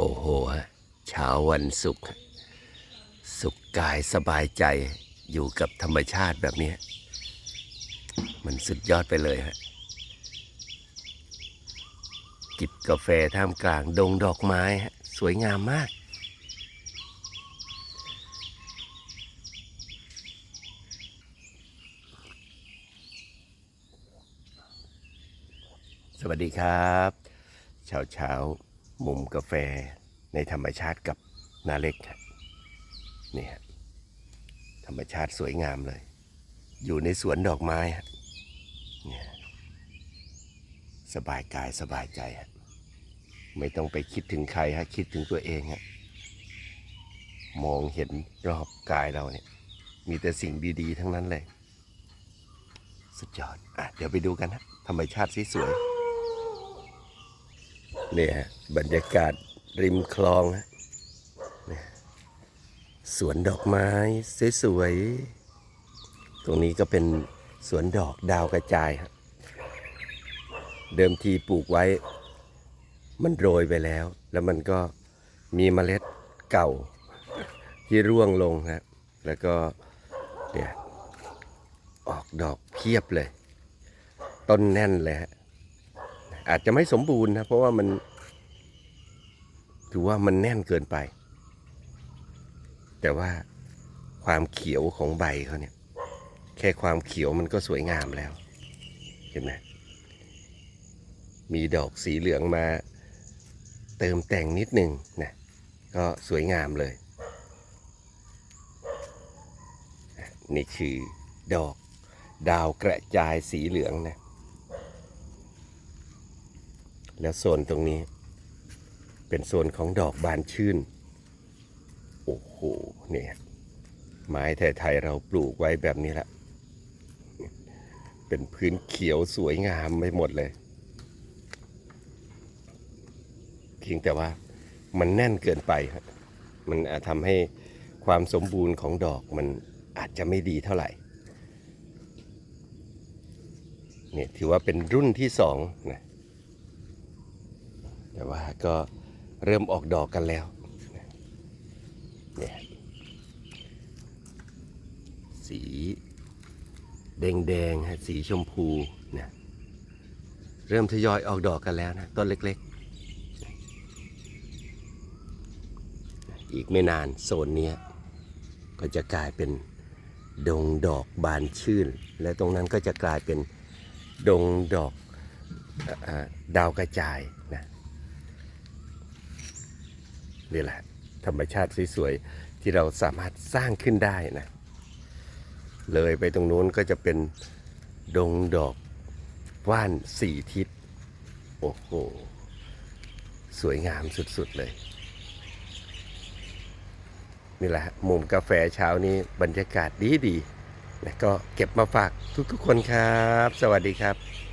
โอ้โหฮะเช้าวันศุกร์สุขกายสบายใจอยู่กับธรรมชาติแบบนี้ มันสุดยอดไปเลยฮะจิบกาแฟท่ามกลางดงดอกไม้สวยงามมาก สวัสดีครับ เช้าเช้า มุมกาแฟในธรรมชาติกับนาเล็กครับนี่ฮะธรรมชาติสวยงามเลย อยู่ในสวนดอกไม้ฮะเนี่ยสบายกายสบายใจฮะไม่ต้องไปคิดถึงใครฮะคิดถึงตัวเองฮะมองเห็นรอบกายเราเนี่ย มีแต่สิ่งดี ๆ ทั้งนั้นเลย สุดยอดอะเดี๋ยวไปดูกันฮะธรรมชาติสวยๆ เนี่ยบรรยากาศริมคลองฮะสวนดอกไม้สวยๆ ตรงนี้ก็เป็นสวนดอกดาวกระจายเดิมทีปลูกไว้ มันโรยไปแล้ว แล้วมันก็มีเมล็ดเก่าที่ร่วงลงฮะแล้วก็เนี่ยออกดอกเพียบเลย ต้นแน่นเลยฮะ อาจจะไม่สมบูรณ์นะเพราะว่ามัน ถือว่ามันแน่นเกินไป แต่ว่าความเขียวของใบเขาเนี่ย แค่ความเขียวมันก็สวยงามแล้ว เห็นไหมมีดอกสีเหลืองมาเติมแต่งนิดหนึ่งนะก็สวยงามเลย นี่คือดอกดาวกระจายสีเหลืองนะ แล้วโซนตรงนี้ เป็นโซนของดอกบานชื่น โอ้โห เนี่ยไม้ไทยๆเราปลูกไว้แบบนี้ละ เป็นพื้นเขียวสวยงามไปหมดเลย เพียงแต่ว่ามันแน่นเกินไปครับมันอาจทำให้ความสมบูรณ์ของดอกมันอาจจะไม่ดีเท่าไหร่เนี่ยถือว่าเป็นรุ่นที่สองนะ แต่ว่าก็เริ่มออกดอกกันแล้วเนี่ยสีแดงๆฮะสีชมพูเนี่ยเริ่มทยอยออกดอกกันแล้วนะต้นเล็กๆ อีกไม่นานโซนเนี้ยก็จะกลายเป็นดงดอกบานชื่น และตรงนั้นก็จะกลายเป็นดงดอกอดาวกระจาย นี่แหละ ธรรมชาติสวยๆ ที่เราสามารถสร้างขึ้นได้นะ เลยไปตรงนู้นก็จะเป็นดงดอกว่านสี่ทิศ โอ้โห สวยงามสุดๆเลย นี่แหละฮะมุมกาแฟเช้านี้บรรยากาศดีๆนะก็เก็บมาฝากทุกๆคนครับ สวัสดีครับ